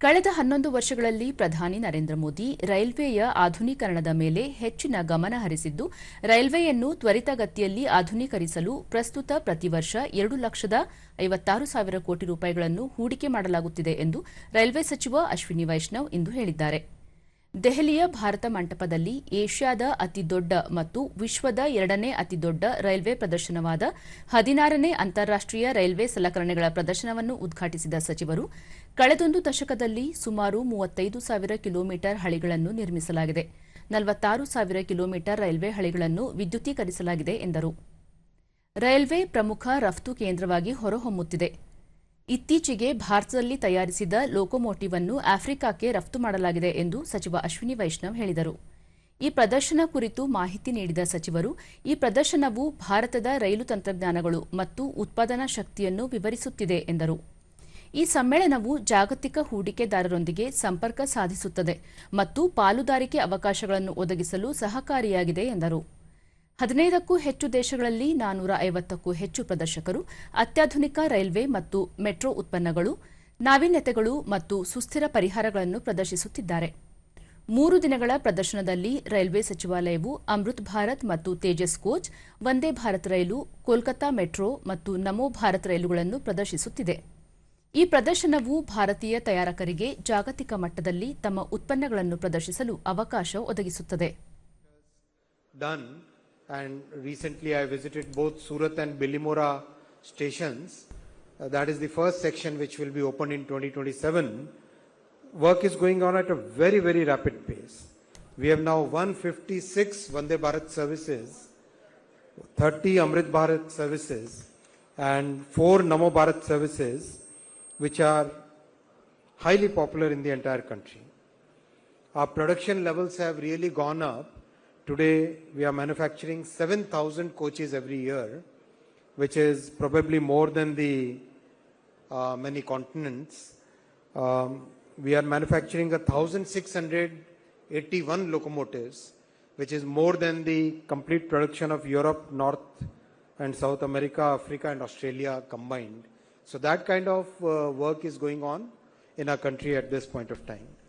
ಕಳೆದ ಹನ್ನೊಂದು ವರ್ಷಗಳಲ್ಲಿ ಪ್ರಧಾನಿ ನರೇಂದ್ರ ಮೋದಿ ರೈಲ್ವೆಯ ಆಧುನೀಕರಣದ ಮೇಲೆ ಹೆಚ್ಚಿನ ಗಮನ ಹರಿಸಿದ್ದು, ರೈಲ್ವೆಯನ್ನು ತ್ವರಿತಗತಿಯಲ್ಲಿ ಆಧುನೀಕರಿಸಲು ಪ್ರಸ್ತುತ ಪ್ರತಿ ವರ್ಷ ಎರಡು ಲಕ್ಷದ ಐವತ್ತಾರು ಸಾವಿರ ಕೋಟಿ ರೂಪಾಯಿಗಳನ್ನು ಹೂಡಿಕೆ ಮಾಡಲಾಗುತ್ತಿದೆ ಎಂದು ರೈಲ್ವೆ ಸಚಿವ ಅಶ್ವಿನಿ ವೈಷ್ಣವ್ ಇಂದು ಹೇಳಿದ್ದಾರೆ. ದೆಹಲಿಯ ಭಾರತ ಮಂಟಪದಲ್ಲಿ ಏಷ್ಯಾದ ಅತಿದೊಡ್ಡ ಮತ್ತು ವಿಶ್ವದ ಎರಡನೇ ಅತಿದೊಡ್ಡ ರೈಲ್ವೆ ಪ್ರದರ್ಶನವಾದ ಹದಿನಾರನೇ ಅಂತಾರಾಷ್ಟೀಯ ರೈಲ್ವೆ ಸಲಕರಣೆಗಳ ಪ್ರದರ್ಶನವನ್ನು ಉದ್ಘಾಟಿಸಿದ ಸಚಿವರು, ಕಳೆದೊಂದು ದಶಕದಲ್ಲಿ ಸುಮಾರು ಮೂವತ್ತೈದು ಸಾವಿರ ಕಿಲೋಮೀಟರ್ ಹಳಿಗಳನ್ನು ನಿರ್ಮಿಸಲಾಗಿದೆ. ನಲವತ್ತಾರು ಸಾವಿರ ಕಿಲೋಮೀಟರ್ ರೈಲ್ವೆ ಹಳಿಗಳನ್ನು ವಿದ್ಯುತೀಕರಿಸಲಾಗಿದೆ ಎಂದರು. ರೈಲ್ವೆ ಪ್ರಮುಖ ರಫ್ತು ಕೇಂದ್ರವಾಗಿ ಹೊರಹೊಮ್ಮುತ್ತಿದೆ. ಇತ್ತೀಚೆಗೆ ಭಾರತದಲ್ಲಿ ತಯಾರಿಸಿದ ಲೋಕೋಮೋಟಿವ್ ಅನ್ನು ಆಫ್ರಿಕಾಕ್ಕೆ ರಫ್ತು ಮಾಡಲಾಗಿದೆ ಎಂದು ಸಚಿವ ಅಶ್ವಿನಿ ವೈಷ್ಣವ್ ಹೇಳಿದರು. ಈ ಪ್ರದರ್ಶನ ಕುರಿತು ಮಾಹಿತಿ ನೀಡಿದ ಸಚಿವರು, ಈ ಪ್ರದರ್ಶನವು ಭಾರತದ ರೈಲು ತಂತ್ರಜ್ಞಾನಗಳು ಮತ್ತು ಉತ್ಪಾದನಾ ಶಕ್ತಿಯನ್ನು ವಿವರಿಸುತ್ತಿದೆ ಎಂದರು. ಈ ಸಮ್ಮೇಳನವು ಜಾಗತಿಕ ಹೂಡಿಕೆದಾರರೊಂದಿಗೆ ಸಂಪರ್ಕ ಸಾಧಿಸುತ್ತದೆ ಮತ್ತು ಪಾಲುದಾರಿಕೆ ಅವಕಾಶಗಳನ್ನು ಒದಗಿಸಲು ಸಹಕಾರಿಯಾಗಿದೆ ಎಂದರು. ಹದಿನೈದಕ್ಕೂ ಹೆಚ್ಚು ದೇಶಗಳಲ್ಲಿ ನಾನೂರ ಐವತ್ತಕ್ಕೂ ಹೆಚ್ಚು ಪ್ರದರ್ಶಕರು, ಅತ್ಯಾಧುನಿಕ ರೈಲ್ವೆ ಮತ್ತು ಮೆಟ್ರೋ ಉತ್ಪನ್ನಗಳು, ನಾವೀನ್ಯತೆಗಳು ಮತ್ತು ಸುಸ್ಥಿರ ಪರಿಹಾರಗಳನ್ನು ಪ್ರದರ್ಶಿಸುತ್ತಿದ್ದಾರೆ. ಮೂರು ದಿನಗಳ ಪ್ರದರ್ಶನದಲ್ಲಿ ರೈಲ್ವೆ ಸಚಿವಾಲಯವು ಅಮೃತ್ ಭಾರತ್ ಮತ್ತು ತೇಜಸ್ ಕೋಚ್, ವಂದೇ ಭಾರತ್ ರೈಲು, ಕೋಲ್ಕತಾ ಮೆಟ್ರೋ ಮತ್ತು ನಮೋ ಭಾರತ್ ರೈಲುಗಳನ್ನು ಪ್ರದರ್ಶಿಸುತ್ತಿದೆ. ಈ ಪ್ರದರ್ಶನವು ಭಾರತೀಯ ತಯಾರಕರಿಗೆ ಜಾಗತಿಕ ಮಟ್ಟದಲ್ಲಿ ತಮ್ಮ ಉತ್ಪನ್ನಗಳನ್ನು ಪ್ರದರ್ಶಿಸಲು ಅವಕಾಶ ಒದಗಿಸುತ್ತದೆ. And recently I visited both Surat and Bilimora stations. Uh, that is the first section which will be opened in 2027. Work is going on at a very, very rapid pace. We have now 156 Vande Bharat services, 30 Amrit Bharat services, and 4 Namo Bharat services, which are highly popular in the entire country. Our production levels have really gone up. Today, we are manufacturing 7,000 coaches every year, which is probably more than the uh, many continents. Um, we are manufacturing 1,681 locomotives, which is more than the complete production of Europe, North and South America, Africa, and Australia combined. So, that kind of uh, work is going on in our country at this point of time.